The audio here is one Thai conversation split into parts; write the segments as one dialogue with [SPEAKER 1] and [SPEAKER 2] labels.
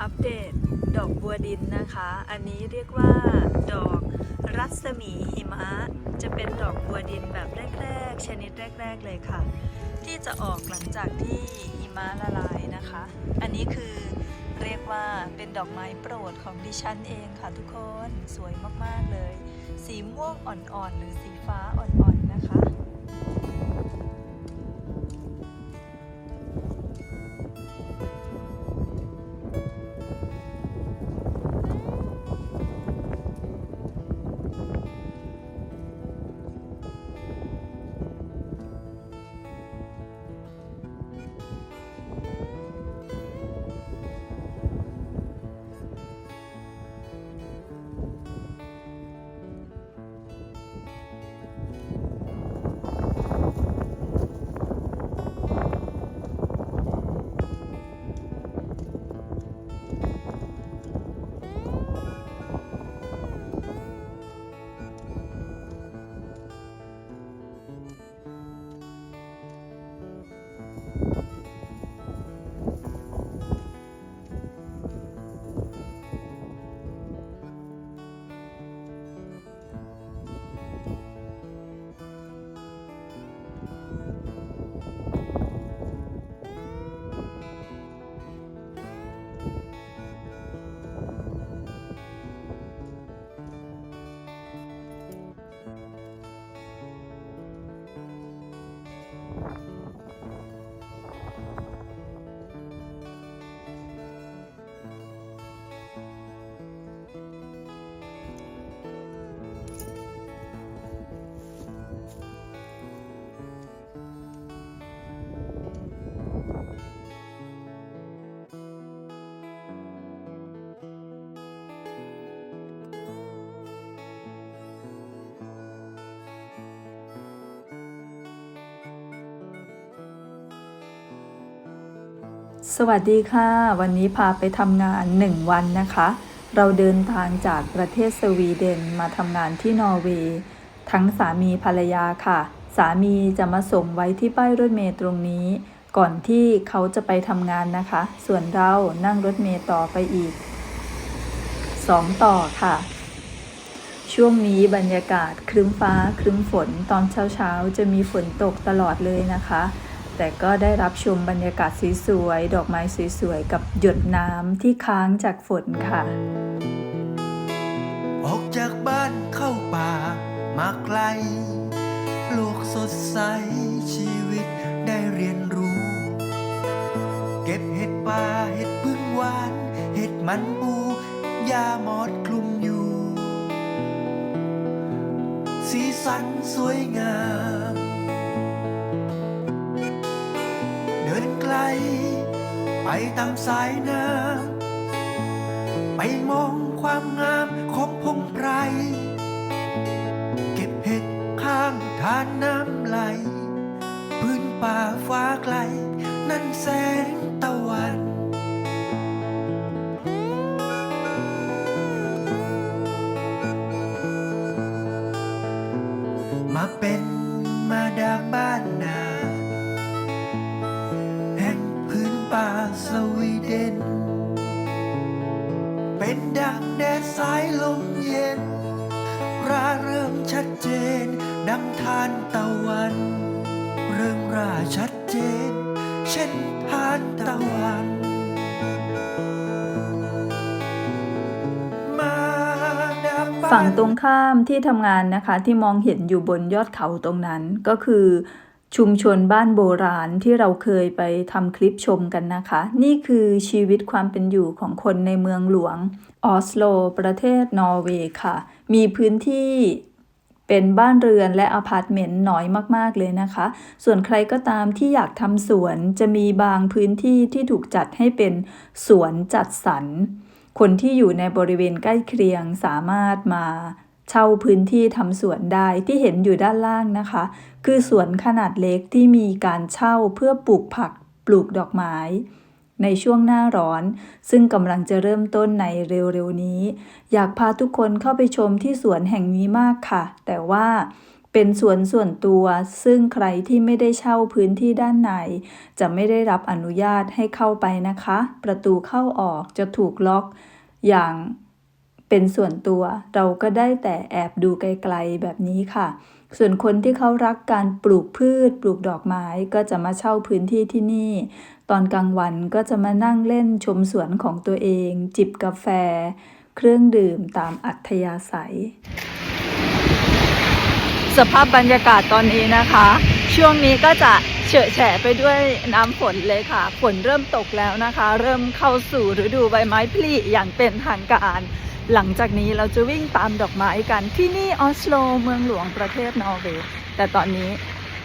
[SPEAKER 1] อัปเดตดอกบัวดินนะคะ อันนี้เรียกว่าดอกรัศมีหิมะ จะเป็นดอกบัวดินแบบแรกๆ ชนิดแรก ๆ เลยค่ะ ที่จะออกหลังจากที่หิมะละลายนะคะ อันนี้คือเรียกว่าเป็นดอกไม้โปรดของดิฉันเองค่ะทุกคน สวยมากๆเลย สีม่วงอ่อนๆ หรือสีฟ้าอ่อนๆ สวัสดีค่ะ วันนี้พาไปทำงาน 1 วันนะคะ เราเดินทางจากประเทศสวีเดนมาทำงานที่นอร์เวย์ทั้งสามีภรรยาค่ะ สามีจะมาส่งไว้ที่ป้ายรถเมล์ตรงนี้ ก่อนที่เขาจะไปทำงานนะคะ ส่วนเรานั่งรถเมล์ต่อไปอีก 2 ต่อค่ะ ช่วงนี้บรรยากาศครึ้มฟ้าครึ้มฝนตอนเช้าๆ จะมีฝนตกตลอดเลยนะคะ แต่ก็ได้รับชมบรรยากาศสวยๆ ดอกไม้สวยๆ กับหยดน้ำที่ค้างจากฝนค่ะ
[SPEAKER 2] ออกจากบ้านเข้าป่ามาไกล โลกสดใสชีวิตได้เรียนรู้ เก็บเห็ดป่าเห็ดพึ่งหวาน เห็ดมันปูยาหมอดคลุมอยู่ สีสันสวยงาม ไกลไปตามสายน้ำไปมองความงามของพงไพร เก็บเห็ดข้างทานน้ ป่าสวีเดน เป็นดังแดดสายลมเย็นราเริ่มชัดเจน ดังทานตะวัน เริ่มราชัดเจน เช่นทานตะวันมาดามบ้าน
[SPEAKER 1] ฝั่งตรงข้ามที่ทำงานนะคะที่มองเห็นอยู่บนยอดเขาตรงนั้นก็คือ ชุมชนบ้านโบราณที่เราเคยไปทำคลิปชมกันนะคะ นี่คือชีวิตความเป็นอยู่ของคนในเมืองหลวงออสโล ประเทศนอร์เวย์ค่ะ มีพื้นที่เป็นบ้านเรือนและอพาร์ตเมนต์น้อยมาก ๆ เลยนะคะ ส่วนใครก็ตามที่อยากทำสวนจะมีบางพื้นที่ที่ถูกจัดให้เป็นสวนจัดสรร คนที่อยู่ในบริเวณใกล้เคียงสามารถมา เช่าพื้นที่ทำสวนได้ที่เห็นอยู่ด้านล่างนะคะ คือสวนขนาดเล็กที่มีการเช่าเพื่อปลูกผักปลูกดอกไม้ ในช่วงหน้าร้อน ซึ่งกำลังจะเริ่มต้นในเร็วๆนี้ อยากพาทุกคนเข้าไปชมที่สวนแห่งนี้มากค่ะ แต่ว่าเป็นสวนส่วนตัว ซึ่งใครที่ไม่ได้เช่าพื้นที่ด้านใน จะไม่ได้รับอนุญาตให้เข้าไปนะคะ ประตูเข้าออกจะถูกล็อกอย่าง เป็นส่วนตัวเราก็ได้แต่แอบดูไกลๆแบบนี้ค่ะ ส่วนคนที่เขารักการปลูกพืช ปลูกดอกไม้ก็จะมาเช่าพื้นที่ที่นี่ ตอนกลางวันก็จะมานั่งเล่นชมสวนของตัวเอง จิบกาแฟ เครื่องดื่มตามอัธยาศัย สภาพบรรยากาศตอนนี้นะคะ ช่วงนี้ก็จะเฉอะแฉะไปด้วยน้ำฝนเลยค่ะ ฝนเริ่มตกแล้วนะคะ เริ่มเข้าสู่ฤดูใบไม้ผลิอย่างเป็นทางการ หลังจากนี้เราจะวิ่งตามดอกไม้กันที่นี่ออสโลเมืองหลวงประเทศนอร์เวย์แต่ตอนนี้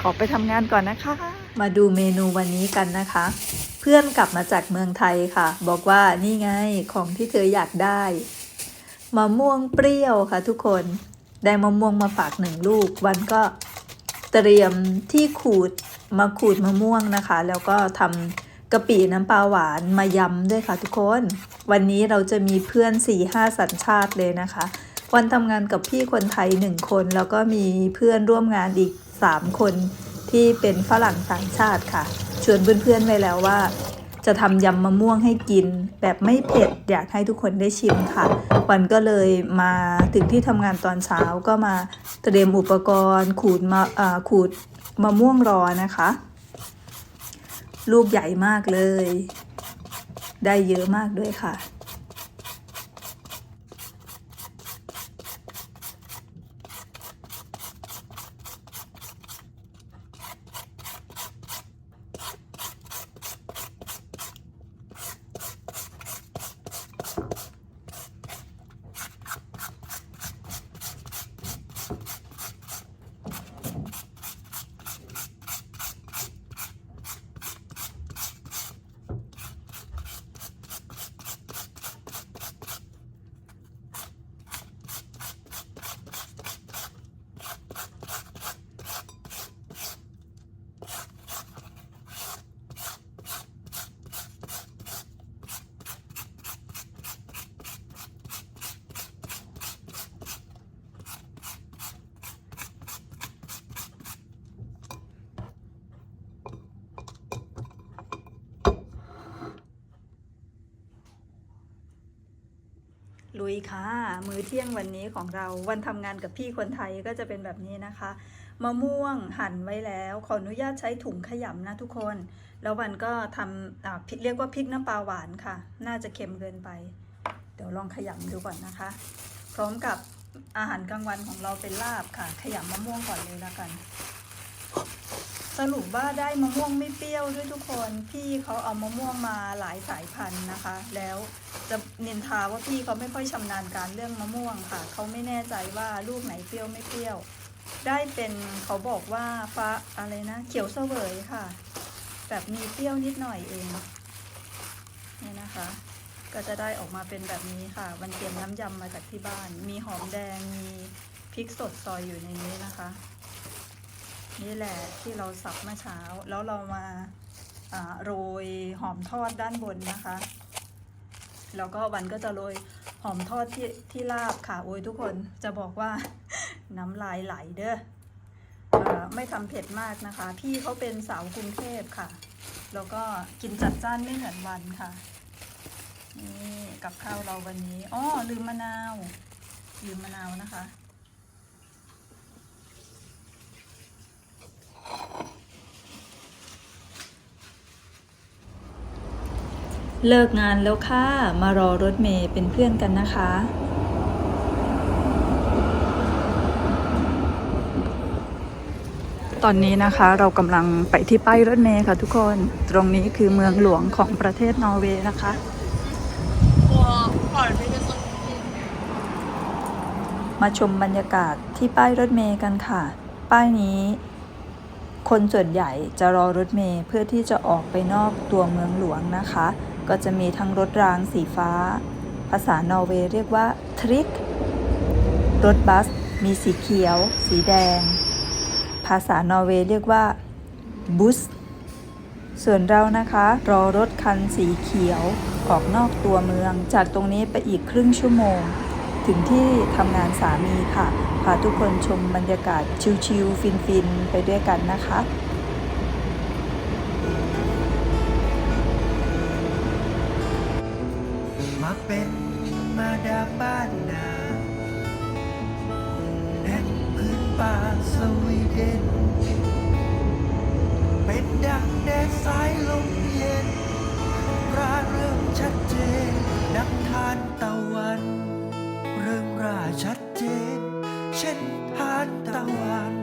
[SPEAKER 1] ขอไปทำงานก่อนนะคะ มาดูเมนูวันนี้กันนะคะ เพื่อนกลับมาจากเมืองไทยค่ะ บอกว่านี่ไงของที่เธออยากได้มะม่วงเปรี้ยวค่ะทุกคนได้มะม่วงมาฝากหนึ่งลูก วันก็เตรียมที่ขูดมาขูดมะม่วงนะคะ แล้วก็ทำกะปิน้ำปลาหวานมายำด้วยค่ะทุกคน วันนี้เราจะมีเพื่อน4ี่ห้าสัญชาติเลยนะคะ วันทำงานกับพี่คนไทยหนึ่งคน แล้วก็มีเพื่อนร่วมงานอีก 3 คนที่เป็นฝรั่งต่างชาติค่ะ ชวนเพื่อนๆไว้แล้วว่า จะทำยำมะม่วงให้กิน แบบไม่เผ็ดอยากให้ทุกคนได้ชิมค่ะ วันก็เลยมาถึงที่ทำงานตอนเช้าก็มาเตรียมอุปกรณ์ ขูดมาอ่าขูดมะม่วงรอนะคะ ลูกใหญ่มากเลย ได้เยอะมากด้วยค่ะ ลุยค่ะ มื้อเที่ยงวันนี้ของเราวันทำงานกับพี่คนไทยก็จะเป็นแบบนี้นะคะ มะม่วงหั่นไว้แล้ว ขออนุญาตใช้ถุงขยำนะทุกคน แล้ววันก็ทำอ่าเรียกว่าพริกน้ำปลาหวานค่ะ น่าจะเค็มเกินไป เดี๋ยวลองขยำดูก่อนนะคะ พร้อมกับอาหารกลางวันของเราเป็นลาบค่ะ ขยำมะม่วงก่อนเลยแล้วกัน สรุปว่าได้มะม่วงไม่เปรี้ยวด้วยทุกคน พี่เขาเอามะม่วงมาหลายสายพันธุ์นะคะ แล้วจะนินทาว่าพี่เขาไม่ค่อยชำนาญการเรื่องมะม่วงค่ะ เขาไม่แน่ใจว่าลูกไหนเปรี้ยวไม่เปรี้ยว ได้เป็นเขาบอกว่าฟ้าอะไรนะ เขียวเสวยค่ะ แบบมีเปรี้ยวนิดหน่อยเองนี่นะคะ ก็จะได้ออกมาเป็นแบบนี้ค่ะ วันเตรียมน้ำยำมาจากที่บ้าน มีหอมแดงมีพริกสดซอยอยู่ในนี้นะคะ นี่แหละที่เราสับเมื่อเช้า แล้วเรามาโรยหอมทอดด้านบนนะคะ แล้วก็วันก็จะโรยหอมทอดที่ที่ลาบค่ะโอ้ยทุกคนจะบอกว่าน้ำลายไหลเด้อเอ่อไม่ทำเผ็ดมากนะคะ พี่เขาเป็นสาวกรุงเทพค่ะ แล้วก็กินจัดจ้านไม่เหมือนวันค่ะนี่กับข้าวเราวันนี้อ้อลืมมะนาว ลืมมะนาวนะคะ เลิกงานแล้วค่ะ มารอรถเมย์เป็นเพื่อนกันนะคะ ตอนนี้นะคะเรากำลังไปที่ป้ายรถเมย์ค่ะทุกคน ตรงนี้คือเมืองหลวงของประเทศนอร์เวย์นะคะมาชมบรรยากาศที่ป้ายรถเมย์กันค่ะ ป้ายนี้คนส่วนใหญ่จะรอรถเมย์เพื่อที่จะออกไปนอกตัวเมืองหลวงนะคะ ก็จะมีทั้งรถรางสีฟ้า ภาษานอร์เวย์เรียกว่าทริก รถบัสมีสีเขียว สีแดง ภาษานอร์เวย์เรียกว่าบุส ส่วนเรานะคะ รอรถคันสีเขียวออกนอกตัวเมือง จากตรงนี้ไปอีกครึ่งชั่วโมง ถึงที่ทำงานสามีค่ะ พาทุกคนชมบรรยากาศชิลๆฟินๆ ไปด้วยกันนะคะ
[SPEAKER 2] เป็นมาดาบ้านนาแห่งพื้นป่าสวีเดน เป็นดังแดดสายลมเย็นราเริ่มชัดเจน ดังทานตะวัน เริ่มราชัดเจน เช่นทานตะวัน